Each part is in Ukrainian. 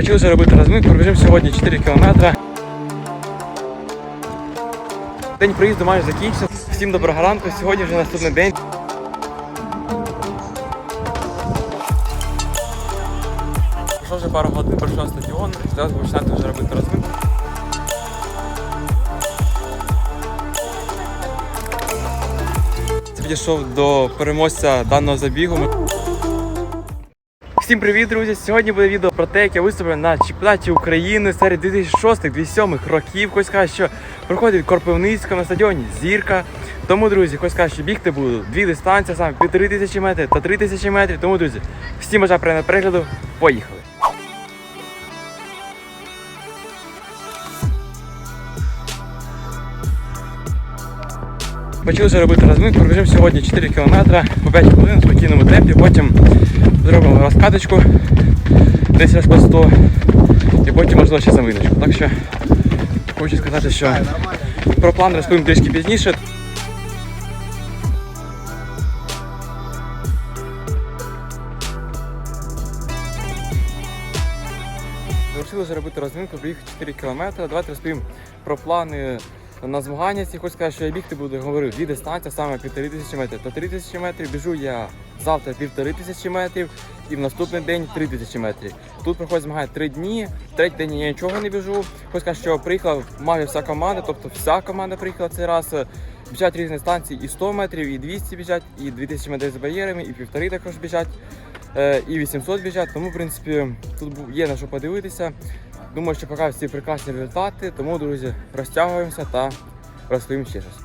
Почали вже робити розминку, пробіжимо сьогодні 4 кілометри. День приїзду майже закінчився. Всім доброго ранку. Сьогодні вже наступний день. Пройшло вже пару годин, пройшов стадіон, зараз починати вже робити розминку. Це підійшов до переможця даного забігу. Всім привіт, друзі! Сьогодні буде відео про те, як я виступлю на чемпіонаті України серед 2006-2007 років. Хоч сказати, що проходить в Корпивницькому на стадіоні Зірка. Тому, друзі, хоч сказати, що бігти буду дві дистанції, саме півтори тисячі метрів та три тисячі метрів. Тому, друзі, всім бажаю приємного перегляду. Поїхали! Почали вже робити розминку, пробіжимо сьогодні 4 км по 5 хвилин в спокійному темпі, потім зробимо розкаточку десь раз по 100 і потім можливо ще заминочку. Так що хочу сказати, що про план розповім трішки пізніше. Вирішили вже робити розминку, біг 4 км. Давайте розповім про плани на змагання. Ці хочу сказати, що я бігти буду, говорю, дві дистанції, саме півтори тисячі метрів та три тисячі метрів. Біжу я завтра півтори тисячі метрів і в наступний день три тисячі метрів. Тут проходить змагання три дні. Третій день я нічого не біжу. Хочу сказати, що приїхала майже вся команда, тобто вся команда приїхала цей раз. Біжать різні станції і 100 метрів, і 200 біжать, і 2000 метрів з бар'єрами, і півтори також біжать, е, і 800 біжать. Тому, в принципі, тут є на що подивитися. Думаю, що поки всі прекрасні результати. Тому, друзі, розтягуємося та розповім ще щось.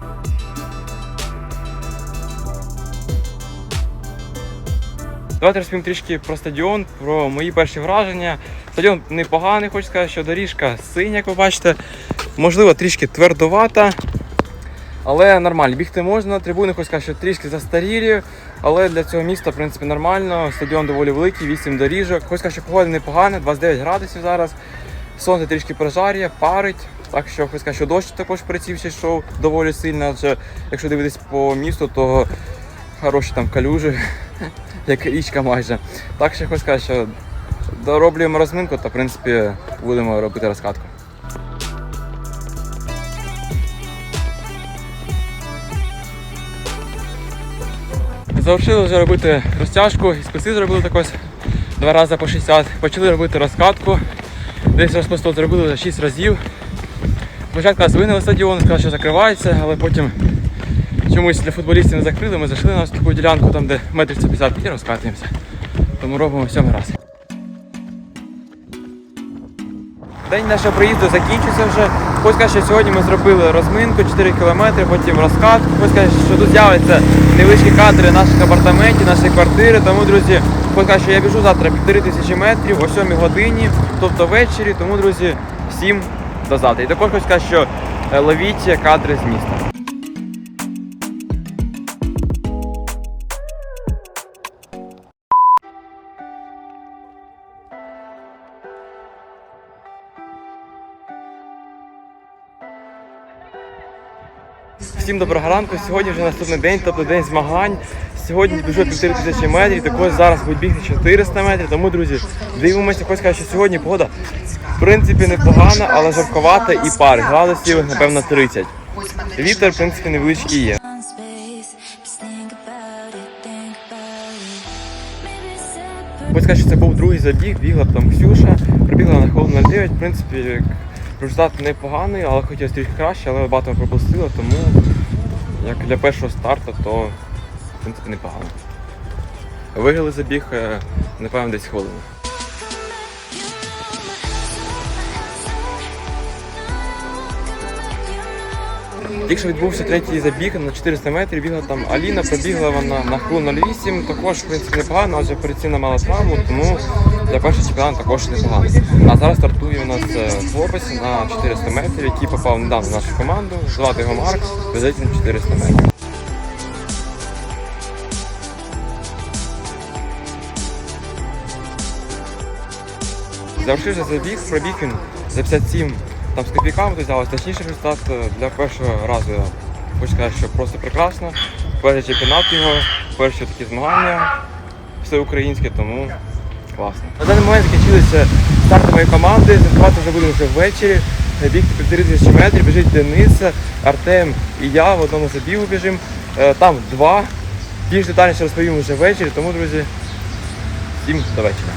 Давайте розповім трішки про стадіон, про мої перші враження. Стадіон непоганий, хочу сказати, що доріжка синя, як ви бачите. Можливо, трішки твердовата, але нормально. Бігти можна. Трибуни, хочу сказати, що трішки застарілі, але для цього міста, в принципі, нормально. Стадіон доволі великий, 8 доріжок. Хочу сказати, що погода непогана, 29 градусів зараз. Сонце трішки прожарює, парить. Так що сказати, що дощ також приців ще йшов доволі сильно. Адже якщо дивитись по місту, то хороші там калюжі, як річка майже. Так що хочу сказати, що дороблюємо розминку та в принципі будемо робити розкатку. Завершили вже робити розтяжку, і списи зробили також два рази по 60. Почали робити розкатку. Десь 100 зробили вже 6 разів. Спочатку нас вигнали з стадіону, сказали, що закривається, але потім чомусь для футболістів не закрили. Ми зайшли на таку ділянку, там де метрів 150 і розкатуємося. Тому робимо сьомий раз. День нашого приїзду закінчився вже. Хочу сказати, що сьогодні ми зробили розминку 4 км, потім розкат. Хочу сказати, що тут з'являться невеличкі кадри наших апартаментів, нашої квартири. Тому, друзі, сказати, що я біжу завтра півтори тисячі метрів о 7 годині, тобто ввечері. Тому, друзі, всім до завтра. І також хочу сказати, що е, ловіть кадри з міста. Всім доброго ранку. Сьогодні вже наступний день, тобто день змагань. Сьогодні біжу півтори тисячі метрів, також зараз будуть бігти 400 метрів. Тому, друзі, дивимося, хочу сказати, що сьогодні погода в принципі непогана, але жарковата і пар. Градусів, напевно, 30. Вітер, в принципі, невеличкий є. Хочу сказати, що це був другий забіг, бігла там Ксюша, прибігла на хвилину 09. В принципі, результат непоганий, але хотілося трішки краще, але багато пропустила, тому як для першого старту, то в принципі непогано. Виграли забіг, е, напевно, десь хвилину. Тільки відбувся третій забіг на 400 метрів, бігла там Аліна, пробігла вона на хвилину 08, також в принципі непогано, адже перед мала травму, тому для першого чемпіонату також непогано. А зараз стартує у нас е, хлопець на 400 метрів, який попав недавно в нашу команду, звати його Марк, везеть він 400 метрів. Завершився забіг, пробіг він за 57 там з копійками, взялось точніше результат е, для першого разу. Я хочу сказати, що просто прекрасно. Перший чемпіонат його, перші такі змагання всеукраїнське, тому класно. На даний момент закінчилися старти моєї команди. Стартувати вже будемо вже ввечері. Бігти півтори тисячі метрів, біжить Денис, Артем і я в одному забігу біжимо. Е, Там два. Більш детальніше розповім вже ввечері, тому, друзі, всім до вечора.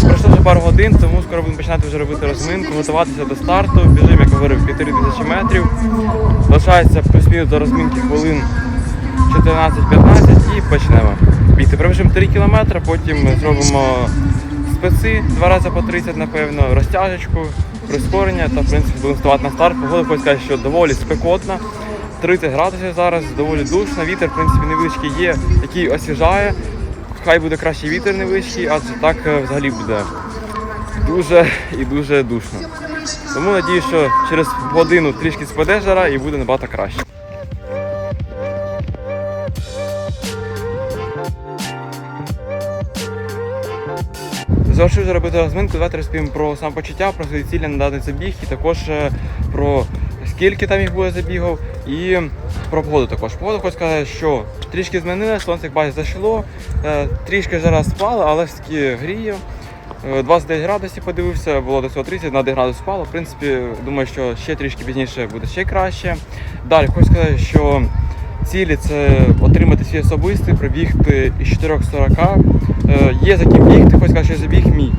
Пройшло вже пару годин, тому скоро будемо починати вже робити розминку, готуватися до старту. Біжимо, як говорив, півтори тисячі метрів. Залишається плюс-мінус до розминки хвилин 14-15 і почнемо. Бігти. Пробіжимо 3 кілометри, потім зробимо специ два рази по 30, напевно, розтяжечку, прискорення та в принципі будемо ставати на старт. Погода хочу сказати, що доволі спекотна. 30 градусів зараз, доволі душно, вітер в принципі невеличкий є, який освіжає. Хай буде кращий вітер невеличкий, адже так е, взагалі буде дуже і дуже душно. Тому надію, що через годину трішки спаде жара і буде набагато краще. Завершив вже робити розминку, давайте розповім про самопочуття, про свої цілі на даний забіг і також е, про скільки там їх буде забігів і про погоду також. Погода хочу сказати, що трішки змінилося, сонце як бачите зайшло, е, трішки жара спала, але гріє. Е, 29 градусів подивився, було до цього 30, на 1 градус впало. В принципі, думаю, що ще трішки пізніше буде ще краще. Далі хочу сказати, що цілі це отримати свій особистий, пробігти із 4.40. Е, Є за ким бігти, сказати, що забіг мій.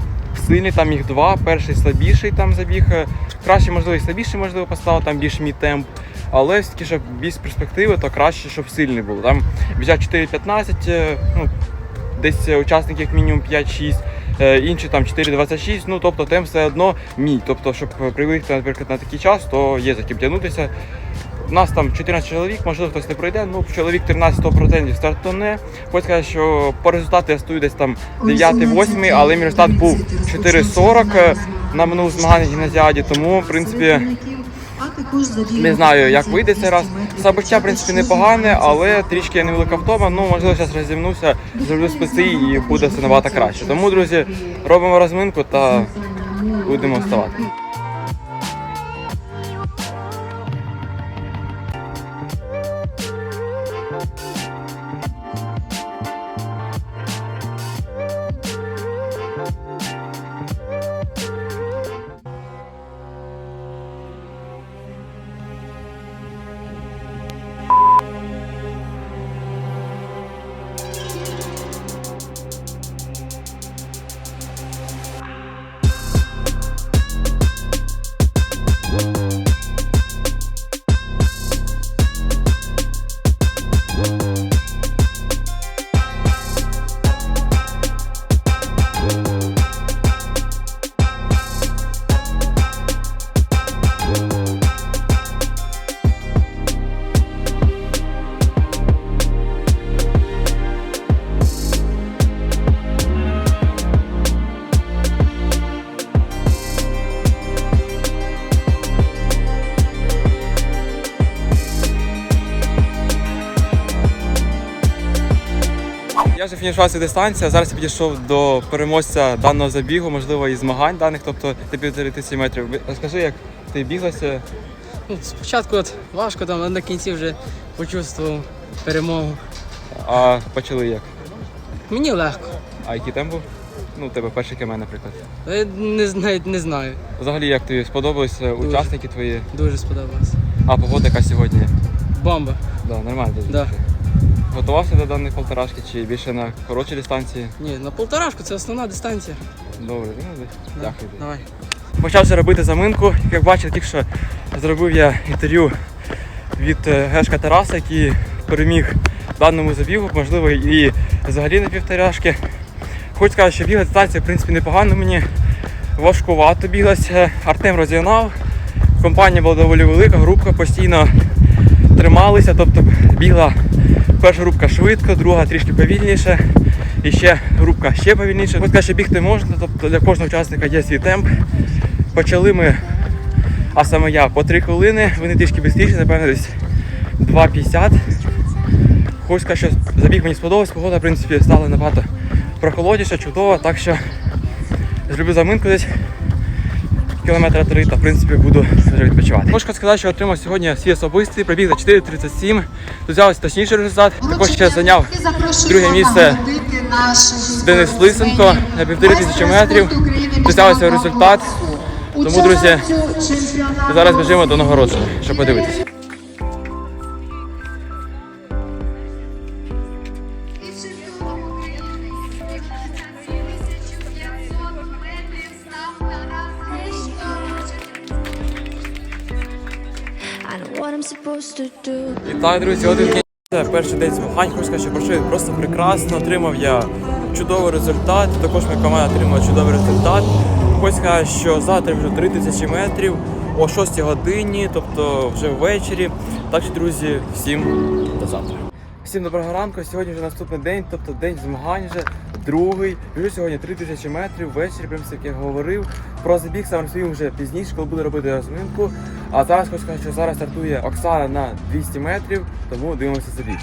Сильний, там їх два, перший слабіший там забіг. е, Краще, можливо, і слабіший, можливо, поставив, там більш мій темп. Але все-таки, щоб більш перспективи, то краще, щоб сильний був. Там взяв 4.15, е, ну, десь учасників мінімум 5-6, е, інші там 4.26, ну тобто темп все одно мій. Тобто, щоб привикти, наприклад, на такий час, то є за ким тягнутися. У нас там 14 чоловік, можливо, хтось не пройде, ну чоловік 13-100% стартоне. Хочу сказати, що по результату я стою десь там 9-8, але мій результат був 4.40 е, на минулому змаганні гімназіаді, тому в принципі. Не знаю, як вийде цей раз. Самобуття, в принципі, непогане, але трішки невелика втома. Ну, можливо, зараз розімнуся, зроблю спеці і буде все набагато краще. Тому, друзі, робимо розминку та будемо вставати. Я вже фінішував цю дистанцію. Зараз я підійшов до переможця даного забігу, можливо, і змагань даних, тобто ти півтори тисячі метрів. Розкажи, як ти біглася? Ну, спочатку от важко, там, але на кінці вже почувствував перемогу. А почали як? Мені легко. А який темп був? Ну, у тебе перший км, наприклад. Я не, з- навіть не знаю. Взагалі, як тобі сподобалися Дуже. учасники твої? Дуже сподобалось. А погода яка сьогодні? Бомба. Да, нормально. дуже. Да. Готувався до даної полторашки чи більше на коротші дистанції? Ні, на полторашку це основна дистанція. Добре, ну, дякую. Давай. Почався робити заминку. Як бачите, тільки що зробив я інтерв'ю від е, Гешка Тараса, який переміг даному забігу, можливо, і взагалі на півторашки. Хочу сказати, що бігати дистанція, в принципі, непогано мені. Важкувато біглася. Артем розігнав. Компанія була доволі велика, група постійно трималися, тобто бігла перша групка швидко, друга трішки повільніше. І ще групка ще повільніше. Хочу сказати, бігти можна, тобто для кожного учасника є свій темп. Почали ми, а саме я, по 3 хвилини, вони трішки швидше, напевно, десь 2.50. Хочу сказати, що забіг мені сподобався, погода, в принципі, стала набагато прохолодніша, чудова, так що зроблю заминку десь кілометра три та в принципі буду вже відпочивати. Можу сказати, що отримав сьогодні свій особистий пробіг за 4.37. Взявся точніший результат. Також ще зайняв друге місце Денис Лисенко на півтори тисячі метрів. Дістався результат. Тому, друзі, зараз біжимо до нагородження, щоб подивитися. Так, друзі, один кінець. Перший день змагань, хочу сказати, що пройшов просто прекрасно. Отримав я чудовий результат. Також моя команда отримала чудовий результат. Хочу сказати, що завтра вже 3000 метрів о 6 годині, тобто вже ввечері. Так що, друзі, всім до завтра. Всім доброго ранку. Сьогодні вже наступний день, тобто день змагань вже другий. Біжу сьогодні 3000 метрів ввечері, прям як я говорив. Про забіг сам розповім вже пізніше, коли буду робити розминку. А зараз хочу сказати, що зараз стартує Оксана на 200 метрів, тому дивимося забіг.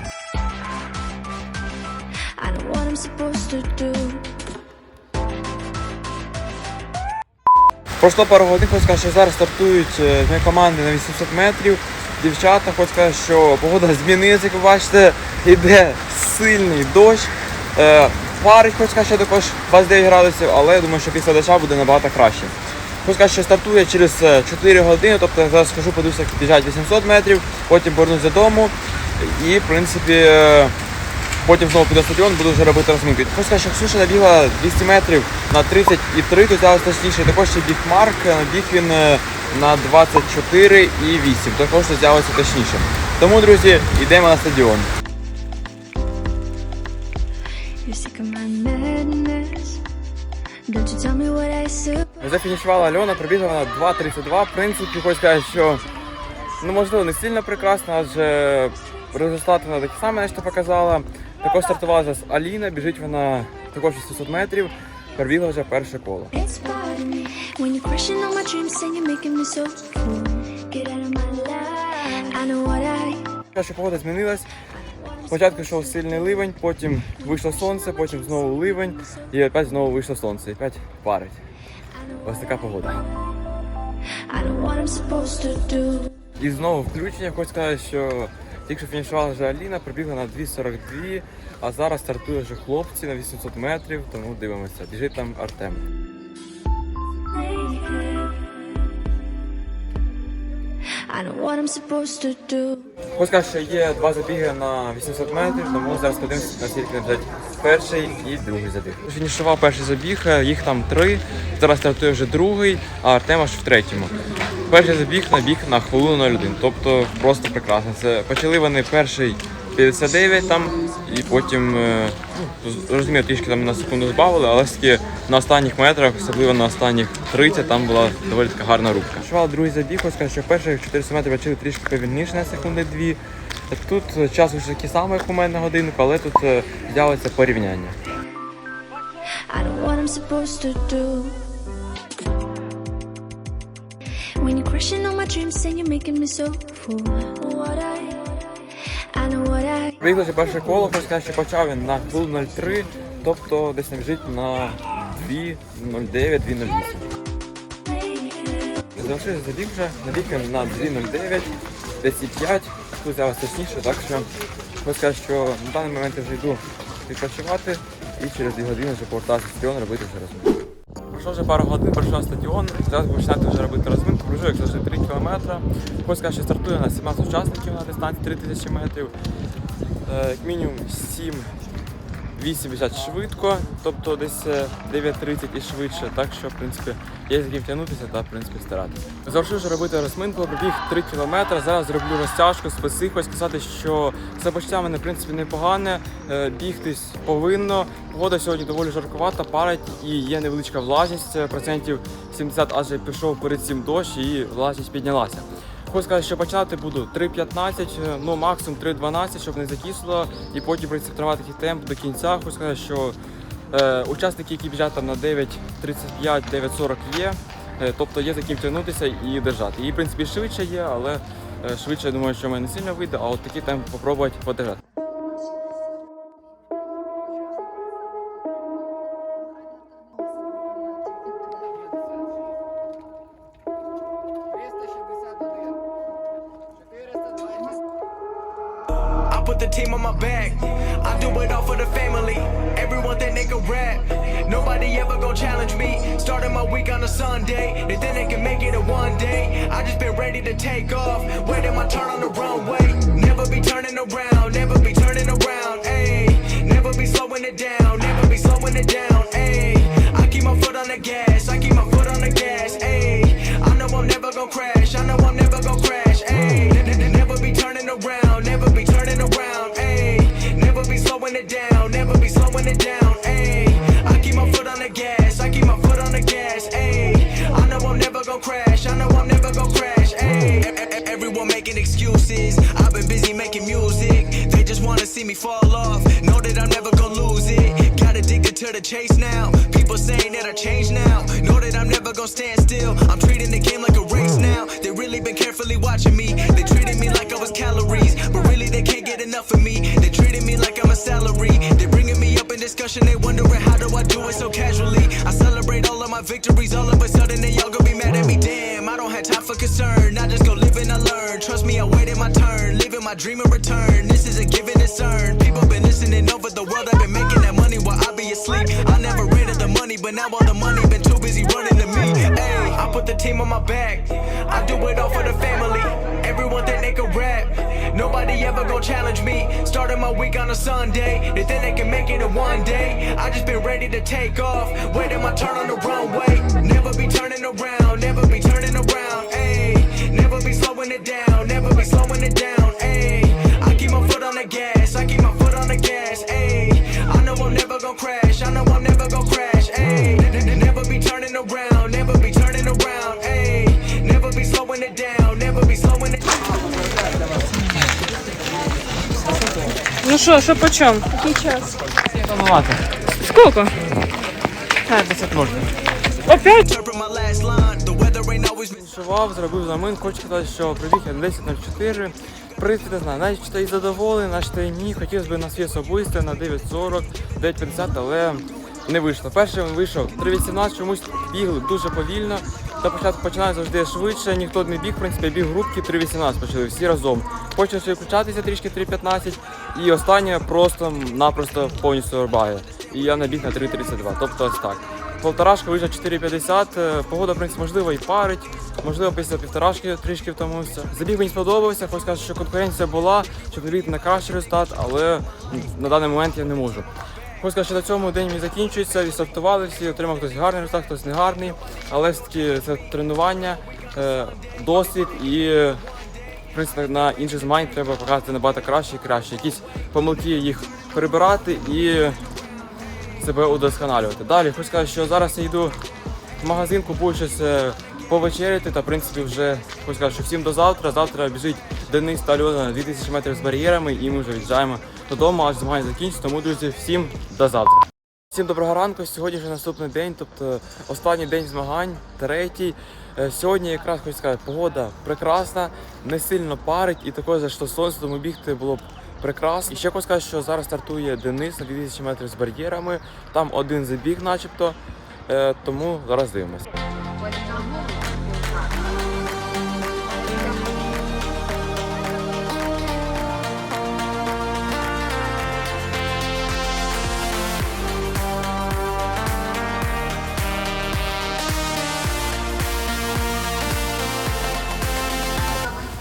Пройшло пару годин, хочу сказати, що зараз стартують е, мої команди на 800 метрів. Дівчата, хочу сказати, що погода змінилася, як ви бачите, йде сильний дощ. Е, Парить, хочу сказати, що також 29 градусів, але я думаю, що після доща буде набагато краще. Хочу сказати, що стартує через е, 4 години, тобто я зараз скажу, подивлюся, як біжать 800 метрів, потім повернусь додому і, в принципі, е, Потім знову піду стадіон, буду вже робити розминки. Хочу сказати, що Ксюша набігла 200 метрів на 33, то взялась точніше. Також ще біг Марк, біг він е, на 24 і 8, також взялося точніше. Тому, друзі, йдемо на стадіон. Зафінішувала Альона, пробігла на 2.32. В принципі, хочу сказати, що ну можливо не сильно прекрасно, адже результати вона такі самі нещо показала. Також стартувала зараз Аліна, біжить вона також 800 метрів, пробігла вже перше коло. When you're crushing on my dreams, saying you're making me so full. Get out of my life. I know what I. Що погода змінилась. Спочатку йшов сильний ливень, потім вийшло сонце, потім знову ливень, і опять знову вийшло сонце, і опять парить. Ось така погода. I know what I'm supposed to do. І знову включення, хочу сказати, що тільки що фінішувала вже Аліна, пробігла на 2.42, а зараз стартує вже хлопці на 800 метрів, тому дивимося. Біжить там Артем. I сказати, є два забіги на 800 метрів, тому зараз подивимося, наскільки взяти перший і другий забіг. Фінішував перший забіг, е, їх там три. Зараз стартує вже другий, а Артем аж в третьому. Перший забіг набіг на хвилину 01, тобто просто прекрасно. Це почали вони перший 59 там, і потім е, розумію, трішки там на секунду збавили, але все-таки на останніх метрах, особливо на останніх 30, там була доволі така гарна рубка. Шував другий забіг, хочу сказати, що перших 400 метрів почали трішки повільніше на секунди дві. Тут е, час вже такий самий, як у мене на годинку, але тут е, з'явиться порівняння. I know what I'm supposed to do. When you're crushing on my dreams, saying you're making me so full. What I know what I. Приїхав вже перше коло, хочу сказати, що почав він на хвилину 03, тобто десь набіжить на 2.09, 2.08. Залишився забіг вже, набіг на 2.09, десь і 5, тут взялося точніше, так що хочу сказати, що на даний момент я вже йду відпочивати і через 2 години вже повертатися стадіон робити вже розминку. Пройшло вже пару годин, пройшов стадіон, зараз буду починати вже робити розминку, пройшов як завжди 3 кілометри. Хочу сказати, що стартує на 17 учасників на дистанції 3000 метрів. Е, Як мінімум 7 8 швидко, тобто десь е, 9.30 і швидше, так що в принципі є з яким тягнутися та в принципі старатися. Завершив вже робити розминку, пробіг 3 кілометри. Зараз зроблю розтяжку, списи. Хочу сказати, що це почуття мене в принципі непогане. Е, Бігтись повинно. Погода сьогодні доволі жаркувата, парить і є невеличка влажність, е, процентів 70, адже пішов перед цим дощ і влажність піднялася. Хочу сказати, що починати буду 3.15, е, ну максимум 3.12, щоб не закисло, і потім тримати такий темп до кінця. Хочу сказати, що е, учасники, які біжать там на 9.35, 9.40 є, е, тобто є за ким тягнутися і держати. І в принципі швидше є, але е, швидше я думаю, що в мене не сильно вийде, а от такий темп спробувати подержати. Team on my back. I do it all for the family. Everyone think they can rap. Nobody ever gon' challenge me. Starting my week on a Sunday. They think they can make it in one day. I just been ready to take off. Waiting my turn on the runway. Never be turning around. Never be turning around. Ayy. Never be slowing it down. Never be slowing it down. Ayy. I keep my foot on the gas. I keep my foot on the gas. Ayy. I know I'm never gon' crash. I know I'm never gon' crash. Ayy. Ne- ne- ne- Never be turning around. Never be turning around. Slowing it down. Never be slowing it down. Ayy. I keep my foot on the gas. I keep my foot on the gas. Ayy. I know I'm never gonna crash. I know I'm never gonna crash. Ayy. Everyone making excuses. I've been busy making music. They just wanna see me fall off. Know that I'm never gonna lose it. Got addicted to the chase now. People saying that I changed now. Know that I'm never gonna stand still. Now all the money been too busy running to me. Hey, I put the team on my back. I do it all for the family. Everyone think they can rap. Nobody ever gon' challenge me. Starting my week on a Sunday. They think they can make it in one day. I just been ready to take off. Waiting my turn on the runway. Never be turning around. Never be turning around. Ayy. Never be slowing it down. Never be slowing it down. Що, що по чому? Який час? Опять? Line. The weather ain't always been Фінішував, зробив замин, хочу сказати, що прибіг я на 10.04. В принципі, не знаю, навіть що і задоволений, навіть що і ні. Хотілося б на свій особисте, на 9.40, 9.50, але не вийшло. Перший він вийшов 3.18, чомусь бігли дуже повільно. Та початку починає завжди швидше, ніхто не біг, в принципі, біг групки 3.18 почали всі разом. Почали включатися трішки 3.15 і останнє просто-напросто повністю рубає. І я набіг на 3.32, тобто ось так. Полторашка вийшла 4,50. Е, Погода, в принципі, можливо, і парить. Можливо, після півторашки трішки втомився. Забіг мені сподобався, хочу сказати, що конкуренція була, щоб набігти на кращий результат, але на даний момент я не можу. Хочу сказати, що на цьому день мій закінчується, відсортували всі, отримав хтось гарний результат, хтось не гарний. Але все-таки це тренування, е, досвід і принципі, на інших змагань треба показати набагато краще і краще. Якісь помилки їх прибирати і себе удосконалювати. Далі хочу сказати, що зараз я йду в магазин, купую щось е, повечеряти та в принципі вже хочу сказати, що всім до завтра. Завтра біжить Денис та Альона на 2000 метрів з бар'єрами і ми вже від'їжджаємо додому, аж змагання закінчиться. Тому, друзі, всім до завтра. Всім доброго ранку. Сьогодні вже наступний день, тобто останній день змагань, третій. Е, Сьогодні якраз хочу сказати, погода прекрасна, не сильно парить і також за що сонце, тому бігти було б прекрасно. І ще хочу сказати, що зараз стартує Денис на 2000 метрів з бар'єрами. Там один забіг, начебто. Е, Тому зараз дивимося.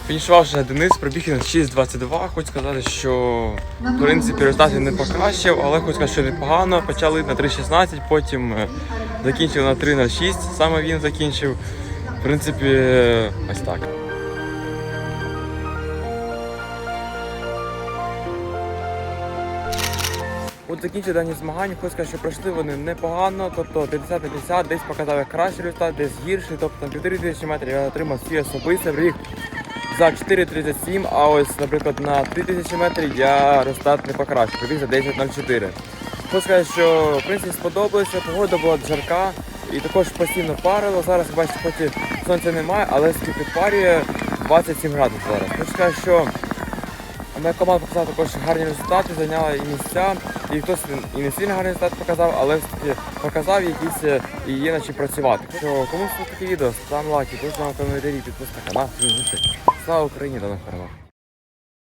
Фінішував вже Денис, пробіг на 6.22. Хочу сказати, що в принципі результати не покращив, але хочу сказати, що непогано. Почали на 3.16, потім е, закінчили на 3.06. Саме він закінчив. В принципі, е, ось так. От закінчили дані змагання, хочу сказати, що пройшли вони непогано, тобто 50 на 50, десь показав я кращий результат, десь гірший, тобто на 4000 метрів я отримав свій особистий рік за 4.37, а ось, наприклад, на 3000 метрів я результат не покращив, пробіг за 10.04. Хочу сказати, що в принципі сподобалося, погода була жарка і також постійно парило. Зараз бачите, хоч сонця немає, але скільки парює 27 градусів зараз. Хочу сказати, що Моя команда показала також гарні результати, зайняла і місця, і хтось і не сильно гарний результат показав, але показав якісь е, і є на чим працювати. Що комусь таке відео, став лайки, кожного коментарі, підписуйтесь на канал. Слава Україні, до нових перемог!